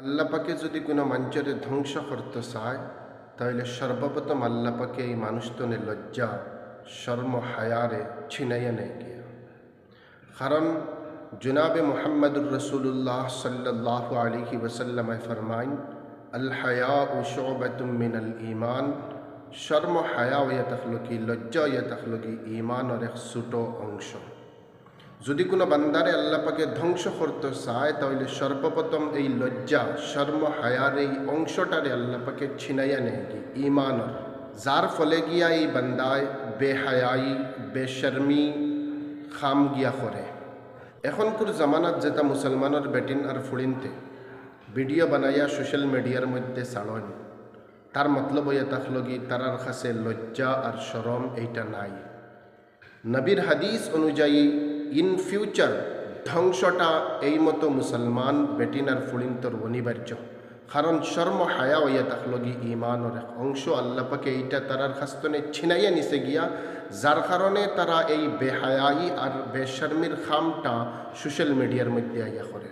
আল্লাপাকে যদি কোনো মানুষের ধ্বংস করতে চায়, তাহলে সর্বপ্রথম আল্লাপাকে এই মানুষতনে লজ্জা, শর্ম, হায়ারে ছিনাইয়া নেয় গিয়া কারণ জনাবে মোহাম্মদুর রসুল্লাহ সাল্লাহ আলিহি ওসাল্লামায় ফরমাইন আল হায়া ও শোবাতুম মিনাল ইমান শর্ম হায়া ইয়া তখলকি লজ্জা ইয়া তখলকি ইমানের এক ছোটো অংশ। যদি কোনো বান্দারে আল্লাপাকে ধ্বংস করতে চায়, তাহলে সর্বপ্রথম এই লজ্জা শর্ম হায়ার এই অংশটারে আল্লাপাকে ছিনাইয়া নেয় কি? ইমানর যার ফলে গিয়া এই বান্দায় বেহায়াই বেশর্মি খাম গিয়া করে এখনকার জামানাত যেটা মুসলমানের বেটিন আর ফুড়িনতে ভিডিও বানাইয়া সোশ্যাল মিডিয়ার মধ্যে ছাড়ন তার মতলব হইয়া তাকলগি তারার কাছে লজ্জা আর শরম এইটা নাই। নবীর হাদিস অনুযায়ী ইন ফিউচার ধ্বংসটা এই মতো মুসলমান বেটিনার ফুলিন্তর অনিবার্য। কারণ শর্ম হায়া হইয়া তাকলগি ইমানের এক অংশ আল্লাপাকে এইটা তারার খাস্তনে ছিনাইয়া নিছে গিয়া, যার কারণে তারা এই বেহায়াই আর বেশর্মির খামটা সোশ্যাল মিডিয়ার মধ্যে আইয়া করে